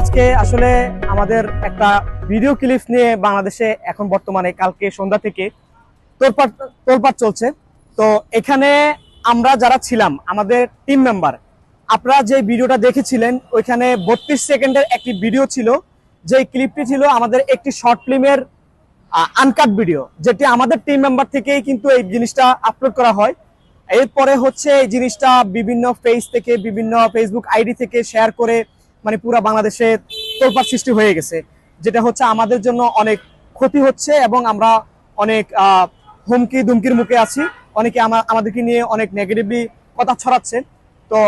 আজকে আসলে আমাদের একটা ভিডিও ক্লিপ নিয়ে বাংলাদেশে এখন বর্তমানে, কালকে সন্ধ্যা থেকে তোলপাট তোলপাট চলছে। তো এখানে আমরা যারা ছিলাম, আমাদের টিম মেম্বার আপনারা যে ভিডিওটা দেখেছিলেন, ওইখানে বত্রিশ সেকেন্ডের একটি ভিডিও ছিল। যে ক্লিপটি ছিল আমাদের একটি শর্ট ফিল্মের আনকাট ভিডিও যেটি আমাদের টিম মেম্বার থেকেই কিন্তু এই জিনিসটা আপলোড করা হয়। এরপরে হচ্ছে এই জিনিসটা বিভিন্ন পেজ থেকে, বিভিন্ন ফেসবুক আইডি থেকে শেয়ার করে মানে পুরা বাংলাদেশে তোলপাড় সৃষ্টি হয়ে গেছে যেটা হচ্ছে আমাদের জন্য অনেক ক্ষতি হচ্ছে এবং আমরা অনেক হুমকি দুমকির মুখে আছি। অনেকে আমা- আমাদেরকে নিয়ে অনেক নেগেটিভলি কথা ছড়াচ্ছে। তো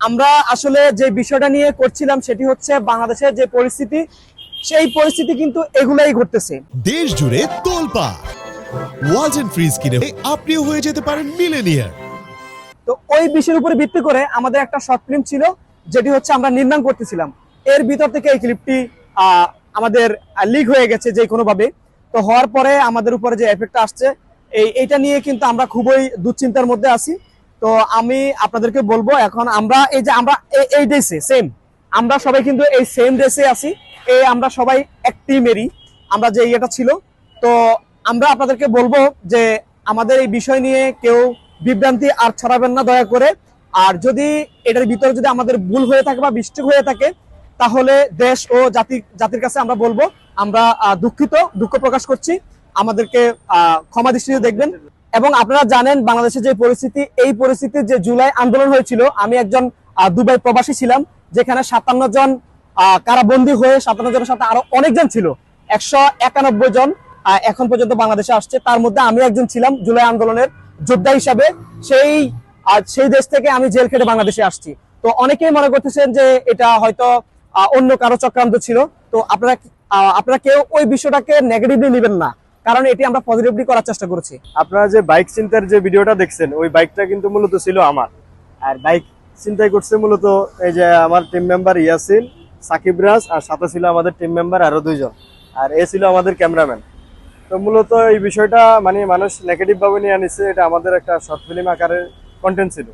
আমরা আসলে যে বিষয়টা নিয়ে করছিলাম সেটি হচ্ছে বাংলাদেশের যে পরিস্থিতি সেই পরিস্থিতি কিন্তু এগুলাই ঘটতেছে। দেশ জুড়ে তোলপা ওয়াজ এন্ড ফ্রিজ কিনে আপনিও হয়ে যেতে পারেন মিলেনিয়ার তো ওই বিষয়ের উপরে ভিত্তি করে আমাদের একটা শর্ট ফিল্ম ছিল যেটি হচ্ছে আমরা নির্মাণ করতেছিলাম। এর ভিতর থেকে এই ক্লিপটি আমাদের লিক হয়ে গেছে যে কোনো ভাবে। তো হওয়ার পরে আমাদের উপরে যে এফেক্টটা আসছে, এই, এইটা নিয়ে কিন্তু আমরা খুবই দুশ্চিন্তার মধ্যে আছি। তো আমি আপনাদেরকে বলব, এখন আমরা এই যে আমরা এই- ড্রেসে সেম আমরা সবাই কিন্তু এই সেম ড্রেসে আছি। এই আমরা সবাই এক টিমেরই আমরা যে ইয়েটা ছিল। তো আমরা আপনাদেরকে বলব যে আমাদের এই বিষয় নিয়ে কেউ বিভ্রান্তি আর ছড়াবেন না দয়া করে। আর যদি এটার ভিতরে যদি আমাদের ভুল হয়ে থাকে বা মিস্টেক হয়ে থাকে, তাহলে দেশ ও জাতি, জাতির কাছে আমরা বলব, আমরা দুঃখিত, দুঃখ প্রকাশ করছি। আমাদেরকে ক্ষমা দৃষ্টিতে দেখবেন। এবং আপনারা জানেন বাংলাদেশের যে পরিস্থিতি, এই পরিস্থিতির যে জুলাই আন্দোলন হয়েছিল, আমি একজন দুবাই প্রবাসী ছিলাম, যেখানে সাতান্ন জন কারাবন্দী হয়ে সাতান্ন জনের সাথে আরও অনেকজন ছিল। একশো একানব্বই জন এখন পর্যন্ত বাংলাদেশে আসছে। তার মধ্যে আমি একজন ছিলাম জুলাই আন্দোলনের যোদ্ধা হিসাবে। সেই আহ, সেই দেশ থেকে আমি জেল খেটে বাংলাদেশে আসছি। তো অনেকেই মনে করতেছেন যে এটা হয়তো অন্য কারও চক্রান্ত ছিল। তো আপনারা আপনারা কেউ ওই বিষয়টাকে নেগেটিভলি নেবেন না। কারণ এটি আমরা পজিটিভলি করার চেষ্টা করেছি। আপনারা যে বাইক চিন্তার যে ভিডিওটা দেখছেন ওই বাইকটা কিন্তু মূলত ছিল আমার। আর বাইক চিন্তাই করছে মূলত এই যে আমার টিম মেম্বার ইয়াসিন সাকিব রাজ আর সাথে ছিল আমাদের টিম মেম্বার আরও দুইজন। আর এ ছিল আমাদের ক্যামেরাম্যান তো মূলত এই বিষয়টা মানে মানুষ নেগেটিভ ভাবে নিয়ে আনিছে এটা আমাদের একটা শর্ট ফিল্ম আকারের কন্টেন্ট ছিল।